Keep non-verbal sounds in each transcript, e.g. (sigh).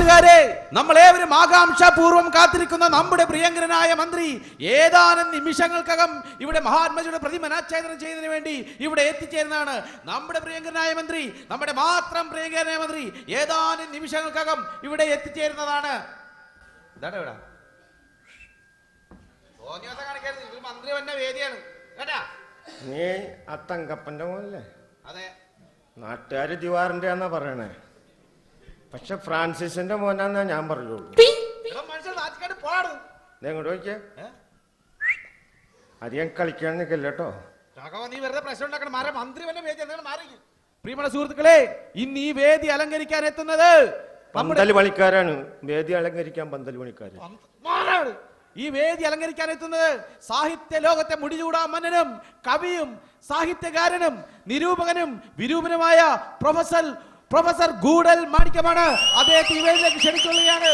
നാട്ടുകാരെ നമ്മൾ ഏവരും ആകാംക്ഷാപൂർവം കാത്തിരിക്കുന്ന നമ്മുടെ പ്രിയങ്കരനായ മന്ത്രി ഏതാനും നിമിഷങ്ങൾക്കകം ഇവിടെ മഹാത്മജിയുടെ പ്രതിമ അനാച്ഛേദനം ചെയ്യുന്നതിന് വേണ്ടി ഇവിടെ എത്തിച്ചേരുന്നതാണ്. നമ്മുടെ പ്രിയങ്കരനായ മന്ത്രി നമ്മുടെ മാത്രം പ്രിയങ്കരനായ മന്ത്രി ഏതാനും നിമിഷങ്ങൾക്കകം ഇവിടെ എത്തിച്ചേരുന്നതാണ്. ഇതാണ് ഇവിടെ? തോന്നിയവസ്ഥ മന്ത്രി വന്ന വേദിയാണ്. കേട്ടാ? നീ ആ തങ്കപ്പന്റെ മോനല്ലേ? അതെ. നാട്ടുകാര് ദിവാറിന്റെ എന്നാ പറയണേ. പക്ഷെ ഫ്രാൻസിസിന്റെ മോനാന്നാ ഞാൻ പറഞ്ഞോളൂ ഇങ്ങോട്ട് നോക്കിയേ. അധികം കളിക്കാൻ നിൽക്കില്ല കേട്ടോ. നീ വെറുതെ പ്രശ്നം ഉണ്ടാക്കണം. മാറി മന്ത്രി വല്ല വേദി എന്താണ് മാറി പ്രിയമുള്ള സുഹൃത്തുക്കളെ ഇന്ന് ഈ വേദി അലങ്കരിക്കാൻ എത്തുന്നത് പന്തൽ പണിക്കാരാണ്. വേദി അലങ്കരിക്കാൻ പന്തൽ പണിക്കാര്. ഈ വേദി അലങ്കരിക്കാൻ എത്തുന്നത് സാഹിത്യ ലോകത്തെ മുടിചൂടാ മന്നനും കവിയും സാഹിത്യകാരനും നിരൂപകനും വിരൂപനുമായ പ്രൊഫസർ പ്രൊഫസർ ഗൂഡൽ മാണിക്യമാണ്. അദ്ദേഹത്തെ ഇവയിലേക്ക് ക്ഷണിച്ചുകൊള്ളുകയാണ് ക്ഷണിക്കുകയാണ്.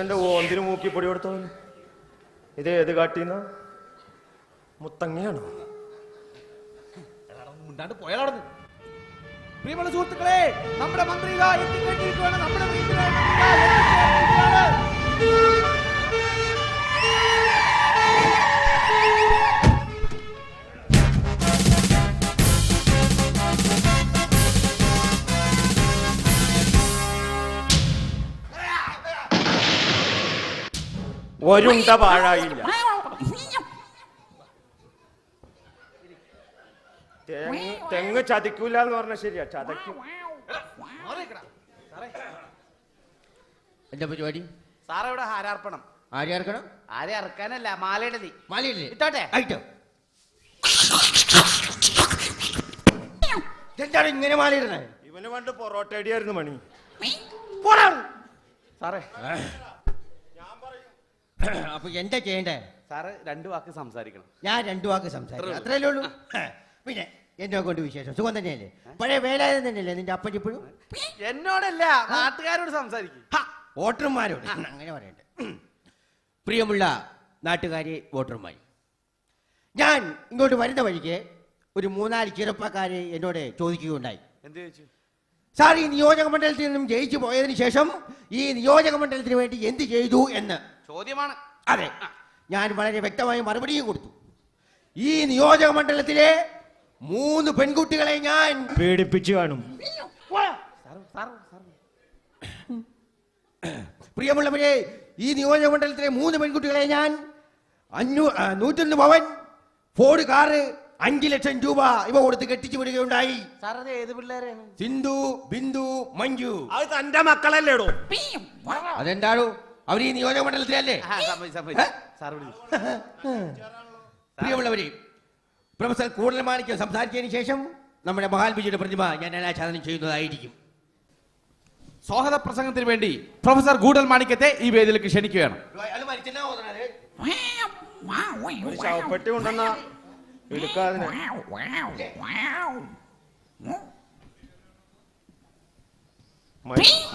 എന്റെ മൂക്കി പൊടി കൊടുത്തോ ഇത് ഏത് കാട്ടിന്ന? മുത്തങ്ങയാണോ? പ്രിയമുള്ള സുഹൃത്തുക്കളെ നമ്മുടെ മന്ത്രി ഒരുണ്ട പാഴായില്ല തെങ്ങ് തെങ്ങ് ചതിക്കൂല എന്ന് പറഞ്ഞ ശരിയാ ചതക്കും എന്താ പരിപാടി? സാറേ ഇവിടെ ഹാരാർപ്പണം. ആരെ ഇറക്കണം ആരെ ഇറക്കാനല്ല മാലയുടെ നീ മാലയില്ലേ ഇട്ടോട്ടെ? ആയിട്ടോ. എന്താണ് ഇങ്ങനെ മാലയിടണേ? ഇവന് പണ്ട് പൊറോട്ട അടിയായിരുന്നു മണി. സാറേ. (coughs) അപ്പൊ എന്താ ചെയ്യണ്ടേ? സാറ് രണ്ടു വാക്ക് സംസാരിക്കണം. ഞാൻ രണ്ടു വാക്ക് സംസാരിക്കും. അത്രയല്ലേ ഉള്ളൂ. പിന്നെ എന്നെ കൊണ്ട് വിശേഷം. സുഖം തന്നെയല്ലേ? പഴയ വേലായുധം തന്നെയല്ലേ നിന്റെ അപ്പൻ ഇപ്പോഴും? എന്നോടല്ല നാട്ടുകാരോട് സംസാരിക്കും. വോട്ടർമാരോട്. അങ്ങനെ പറയണ്ടേ. പ്രിയമുള്ള നാട്ടുകാരെ വോട്ടർമാർ ഞാൻ ഇങ്ങോട്ട് വരുന്ന വഴിക്ക് ഒരു മൂന്നാൽ ചെറുപ്പക്കാരെ എന്നോട് ചോദിക്കുകയുണ്ടായി. എന്ത് ചോദിച്ചു? സാർ ഈ നിയോജക മണ്ഡലത്തിൽ നിന്നും ജയിച്ചു പോയതിനു ശേഷം ഈ നിയോജക മണ്ഡലത്തിന് വേണ്ടി എന്ത് ചെയ്തു എന്ന്? ചോദ്യമാണ്. അതെ. ഞാൻ വളരെ വ്യക്തമായ മറുപടിയും കൊടുത്തു. ഈ നിയോജക മണ്ഡലത്തിലെ മൂന്ന് പെൺകുട്ടികളെ ഞാൻ പേടിപ്പിച്ചു കാണും. പ്രിയമുള്ളവരെ ഈ നിയോജക മണ്ഡലത്തിലെ മൂന്ന് പെൺകുട്ടികളെ ഞാൻ അഞ്ഞൂ നൂറ്റൊന്ന് പവൻ ഫോർഡ് കാറ് അഞ്ചു ലക്ഷം രൂപ ഇവ കൊടുത്ത് കെട്ടിച്ചു വിടുകയുണ്ടായി. സിന്ധു ബിന്ദു മഞ്ജു. അത് തന്റെ മക്കളല്ലേടോ അതെന്താണോ അവർ ഈ നിയോജക മണ്ഡലത്തിലല്ലേ? (laughs) പ്രിയമുള്ളവരെ പ്രൊഫസർ കൂടുതൽ മാണിക്യം സംസാരിച്ചതിന് ശേഷം നമ്മുടെ മഹാത്മജിയുടെ പ്രതിമ ഞാൻ അനാച്ഛാദനം ചെയ്യുന്നതായിരിക്കും. സ്വാഗത പ്രസംഗത്തിന് വേണ്ടി പ്രൊഫസർ ഗൂഡൽ മാണിക്യത്തെ ഈ വേദിയിലേക്ക് ക്ഷണിക്കുകയാണ്.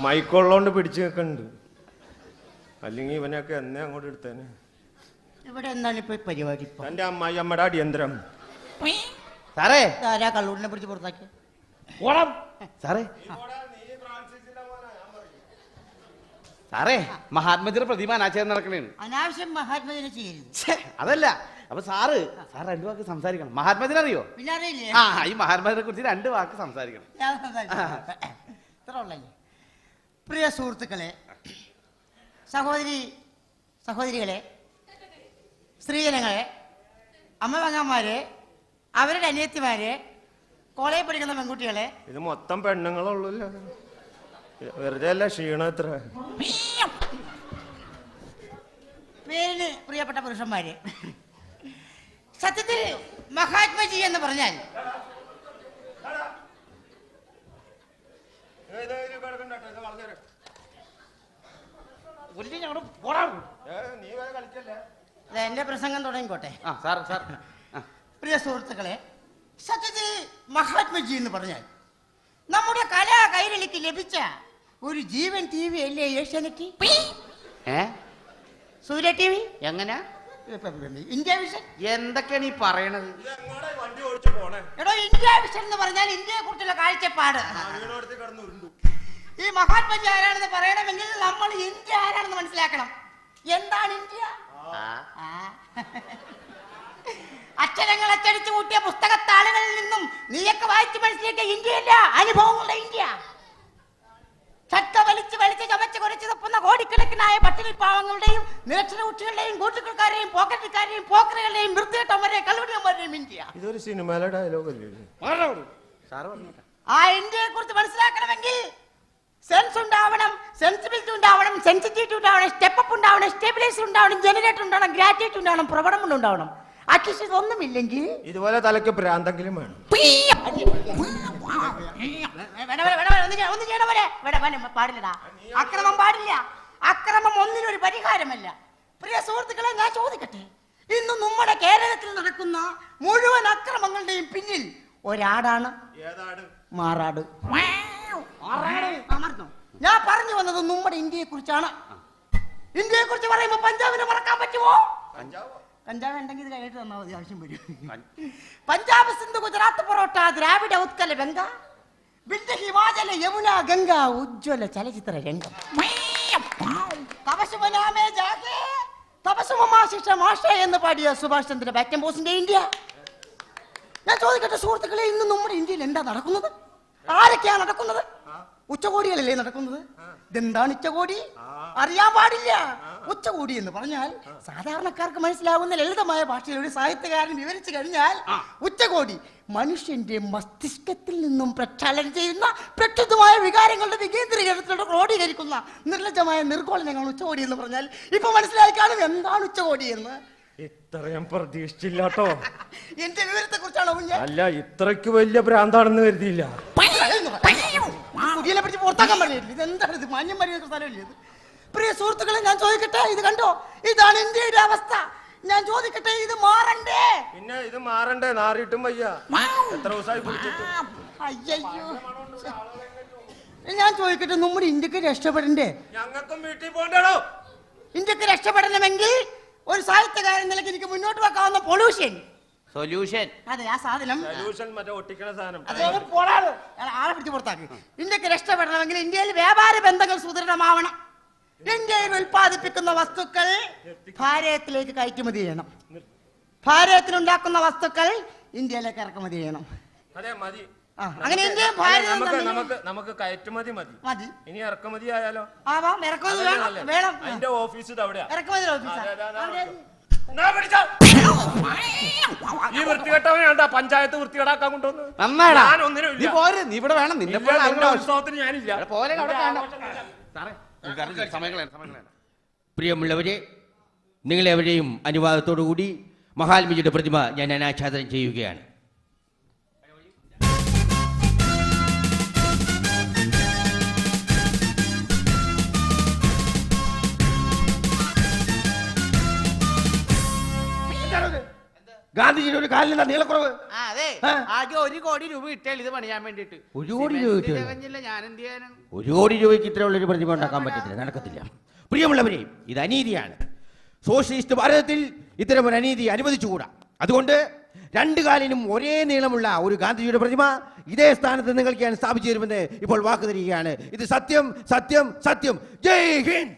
മൈക്കുള്ളോണ്ട് പിടിച്ചു നിൽക്കുന്നുണ്ട് അല്ലെങ്കിൽ ഇവനൊക്കെ എന്നെ അങ്ങോട്ട് എടുത്തേനെ. ഇവിടെ എന്താണ് ഇപ്പൊ ഈ പരിപാടി ഇപ്പൊ? തന്റെ അമ്മായി അമ്മയുടെ അടിയന്തരം. സാറേ. ആരാ കള്ളൂരിനെ പിടിച്ച് പുറത്താക്കി ഓടാം. സാറേ. സാറേ മഹാത്മജിയുടെ പ്രതിമ അനാചാരം നടക്കണേന്ന്. അനാവശ്യം മഹാത്മജിനെ ചെയ്യരുത്. ഛേ, അതല്ല. അപ്പൊ സാറ് സാർ രണ്ടു വാക്ക് സംസാരിക്കണം. മഹാത്മജിനെ അറിയോ പിന്നെ അറിയില്ലേ? ആ ഈ മഹാത്മജിനെ കുറിച്ച് രണ്ട് വാക്ക് സംസാരിക്കണം. ഞാൻ. ഇത്ര ഉള്ളല്ലേ പ്രിയ സുഹൃത്തുക്കളെ സഹോദരി സഹോദരികളെ സ്ത്രീജനങ്ങളെ അമ്മവങ്ങന്മാരെ അവരുടെ അനിയത്തിമാരെ കോളേജിൽ പഠിക്കുന്ന പെൺകുട്ടികളെ. ഇത് മൊത്തം പെണ്ണുങ്ങളുള്ളൂല്ലോ. വെറുതെ അല്ല ക്ഷീണം എത്ര പേരിന് പ്രിയപ്പെട്ട പുരുഷന്മാരെ സത്യത്തിൽ മഹാത്മജി എന്ന് പറഞ്ഞാൽ നീ കളിക്കല്ലേ? എന്റെ പ്രസംഗം തുടങ്ങിക്കോട്ടെ. ആ സാർ സാർ പ്രിയ സുഹൃത്തുക്കളെ സത്യത്തിൽ മഹാത്മജി എന്ന് പറഞ്ഞാൽ നമ്മുടെ കലാ കൈരളിക്ക് ലഭിച്ച ഒരു ജീവൻ ടി വി അല്ലേ ഏഷ്യാനെറ്റ്? ഏ? Surya T V? എങ്ങനെ? India Vision. എന്തൊക്കെയാണ് ഈ പറയണത്? എടോ ഇന്ത്യ വിഷൻ എന്ന് പറഞ്ഞാൽ ഇന്ത്യയെ കുറിച്ചുള്ള കാഴ്ചപ്പാട് ഈ മഹാത്മജി ആരാണെന്ന് പറയണമെങ്കിൽ നമ്മൾ ഇന്ത്യ ആരാണെന്ന് മനസ്സിലാക്കണം. എന്താണ് ഇന്ത്യ? ആ. അക്ഷരങ്ങൾ അച്ചടിച്ചു കൂട്ടിയ പുസ്തകത്താളുകളിൽ നിന്നും നീയൊക്കെ വായിച്ചു മനസ്സിലാക്കിയ ഇന്ത്യയല്ല അനുഭവങ്ങളുടെ ഇന്ത്യ. ചക്ക വലിച്ച് വലിച്ച് ചമച്ച് കുറച്ച് തപ്പുന്ന കോടിക്കണക്കിനായ പട്ടിണി പാവങ്ങളുടെയും നിരക്ഷര കുട്ടികളുടെയും കൂട്ടുകൾക്കാരെയും പോക്കറ്റുകാരെയും പോക്കറുകളുടെയും വൃത്തികെട്ടവരെയും കള്ളുടിയന്മാരുടെയും ഇന്ത്യ. ഇതൊരു സിനിമയിലെ ഡയലോഗ് അല്ലേ ഇത്? ആ ഇന്ത്യയെ കുറിച്ച് മനസ്സിലാക്കണമെങ്കിൽ സെൻസ് ഉണ്ടാവണം സെൻസിബിലിറ്റി ഉണ്ടാവണം ഉണ്ടാവണം സ്റ്റെപ്പ് അപ്പ് ഉണ്ടാവണം സ്റ്റെബിലൈസർ ഉണ്ടാവണം ജനറേറ്റർ ഉണ്ടാവണം ഗ്രാജുവേറ്റ് ഉണ്ടാവണം പ്രകടനം ഉണ്ടാവണം. അറ്റ്ലീസ്റ്റ് ഒന്നുമില്ലെങ്കിൽ ഇതുപോലെ തലയ്ക്ക് പ്രാന്തെങ്കിലും വേണം. പാടില്ലടാ. അക്രമം പാടില്ല. അക്രമം ഒന്നിനൊരു പരിഹാരമല്ല. പ്രിയ സുഹൃത്തുക്കളെ ഞാൻ ചോദിക്കട്ടെ? ഇന്ന് നമ്മുടെ കേരളത്തിൽ നടക്കുന്ന മുഴുവൻ അക്രമങ്ങളുടെയും പിന്നിൽ ഒരാടാണ് ഏതാട്? മാറാട്? ഞാൻ പറഞ്ഞു വന്നത് നമ്മുടെ ഇന്ത്യയെ കുറിച്ചാണ് ഇന്ത്യയെ കുറിച്ച് പറയുമ്പോ പഞ്ചാബിനെ മറക്കാൻ പറ്റുമോ? പഞ്ചാബ്? ഉണ്ടെങ്കിൽ ഇത് കഴിഞ്ഞിട്ട് തന്നാൽ മതി ആവശ്യം വരും. പഞ്ചാബ് സിന്ധു ഗുജറാത്ത് പൊറോട്ട ദ്രാവിഡ ഉത്കല ബംഗ വിന്ധ്യ ഹിമാചല യമുന ഗംഗ ഉജ്ജ്വല ചലച്ചിത്ര രംഗം. തപശുമനാമേ ജാഗേ, തപസ്സുമമാശിഷ മാഷ എന്ന് പാടിയ സുഭാഷ് ചന്ദ്ര ബാക്ടം ബോസിന്റെ ഇന്ത്യ. ഞാൻ ചോദിക്കട്ടെ സുഹൃത്തുക്കളെ ഇന്ന് നമ്മുടെ ഇന്ത്യയിൽ എന്താ നടക്കുന്നത്? ആരൊക്കെയാണ് നടക്കുന്നത്? ഉച്ചകോടികളല്ലേ നടക്കുന്നത്? ഇതെന്താണ് ഉച്ചകോടി? അറിയാൻ പാടില്ല. ഉച്ചകോടി എന്ന് പറഞ്ഞാൽ സാധാരണക്കാർക്ക് മനസ്സിലാവുന്ന ലളിതമായ ഭാഷയിൽ ഒരു സാഹിത്യകാരൻ വിവരിച്ചു കഴിഞ്ഞാൽ ഉച്ചകോടി മനുഷ്യന്റെ മസ്തിഷ്കത്തിൽ നിന്നും പ്രക്ഷാളനം ചെയ്യുന്ന പ്രക്ഷുബ്ധമായ വികാരങ്ങളുടെ വികേന്ദ്രീകരണത്തിലൂടെ ക്രോഡീകരിക്കുന്ന നിർലജ്ജമായ നിർഗോളനങ്ങളാണ് ഉച്ചകോടി എന്ന് പറഞ്ഞാൽ. ഇപ്പൊ മനസ്സിലായി കാണും എന്താണ് ഉച്ചകോടി എന്ന്. ഇത്രയും പ്രതീക്ഷിച്ചില്ലാട്ടോ. (laughs) എന്റെ വിവരത്തെ കുറിച്ചാണോ അല്ല ഇത്രയ്ക്ക് വലിയ ഭ്രാന്താണെന്ന് കരുതിയില്ല. പുറത്താക്കാൻ പറഞ്ഞില്ല ഇത് എന്താണ് ഇത്? മാന്യം മരിയ സ്ഥലമില്ല ഇത്? പ്രിയ സുഹൃത്തുക്കളെ ഞാൻ ചോദിക്കട്ടെ? ഇത് കണ്ടോ? ഇതാണ് ഇന്ത്യയുടെ അവസ്ഥ. ഞാൻ ചോദിക്കട്ടെ ഇത് മാറണ്ടേ? പിന്നെ ഇത് മാറണ്ടേ? നാറിയിട്ടും വയ്യ. എത്ര ദിവസമായി അയ്യോ ഞാൻ ചോദിക്കട്ടെ നമ്മുടെ ഇന്ത്യയ്ക്ക് രക്ഷപ്പെടണ്ടേ? ഞങ്ങൾക്കും വീട്ടിൽ പോകണ്ടോ ഇന്ത്യയ്ക്ക് രക്ഷപ്പെടണമെങ്കിൽ ഒരു സാഹിത്യകാരൻ നിലയ്ക്ക് എനിക്ക് മുന്നോട്ട് വെക്കാവുന്ന പൊല്യൂഷൻ സൊല്യൂഷൻ. അതെ ആ സാധനം. സൊല്യൂഷൻ മറ്റേ ഒട്ടിക്കണ സാധനം. അതെ പോടാണ്. അയാൾ പുറത്താക്കി ഇന്ത്യയ്ക്ക് രക്ഷപ്പെടണമെങ്കിൽ ഇന്ത്യയിൽ വ്യാപാര ബന്ധങ്ങൾ സുദൃഢമാവണം. ഇന്ത്യയിൽ ഉൽപ്പാദിപ്പിക്കുന്ന വസ്തുക്കൾ ഭാരതത്തിലേക്ക് കയറ്റുമതി ചെയ്യണം. ഭാരതത്തിൽ ഉണ്ടാക്കുന്ന വസ്തുക്കൾ ഇന്ത്യയിലേക്ക് ഇറക്കുമതി ചെയ്യണം. അതെ മതി. അങ്ങനെ ഇന്ത്യയും ഭാരതവും നമുക്ക് നമുക്ക് നമുക്ക് കയറ്റുമതി മതി. മതി. ഇനി ഇറക്കുമതി ആയാലോ? ആവാം ഇറക്കുമതി വേണം അതിന്റെ ഓഫീസ് ഇറക്കുമതി ഓഫീസാ. ഈ വൃത്തികെട്ടവനെ കണ്ടാ പഞ്ചായത്ത് വൃത്തികേടാക്കാൻ കൊണ്ടുവന്ന്. നന്നാടാ ഇല്ല. നീ പോര് നീ ഇവിടെ വേണം. നിന്നെ പോലെ നിങ്ങളുടെ ഉത്സവത്തിന് ഞാനില്ല. ഇവിടെ അവിടെ സാറേ. പ്രിയമുള്ളവരെ നിങ്ങളെവരെയും അനുവാദത്തോടു കൂടി മഹാത്മജിയുടെ പ്രതിമ ഞാൻ അനാച്ഛാദനം ചെയ്യുകയാണ്. ഗാന്ധിജിയുടെ ഒരു കാലിന് എന്താ നീളക്കുറവ്? ആ, അതെ. ആ. ആകെ ഒരു കോടി രൂപ കിട്ടിയാൽ ഇത് പണിയാൻ വേണ്ടിട്ട് ഒരു കോടി രൂപ കിട്ടിയോ? ഞാൻ എന്ത് ഒരു കോടി രൂപയ്ക്ക് ഇത്രയുള്ള ഒരു പ്രതിമ ഉണ്ടാക്കാൻ പറ്റത്തില്ല നടക്കത്തില്ല. പ്രിയമുള്ളവരെ ഇത് അനീതിയാണ്. സോഷ്യലിസ്റ്റ് ഭാരതത്തിൽ ഇത്തരം ഒരു അനീതി അനുവദിച്ചുകൂടാ. അതുകൊണ്ട് രണ്ടു കാലിനും ഒരേ നീളമുള്ള ഒരു ഗാന്ധിജിയുടെ പ്രതിമ ഇതേ സ്ഥാനത്ത് നിങ്ങൾക്ക് ഞാൻ സ്ഥാപിച്ചു തരുമെന്ന് ഇപ്പോൾ വാക്ക് തരികയാണ്. ഇത് സത്യം സത്യം സത്യം. ജയ് ഹിന്ദ്!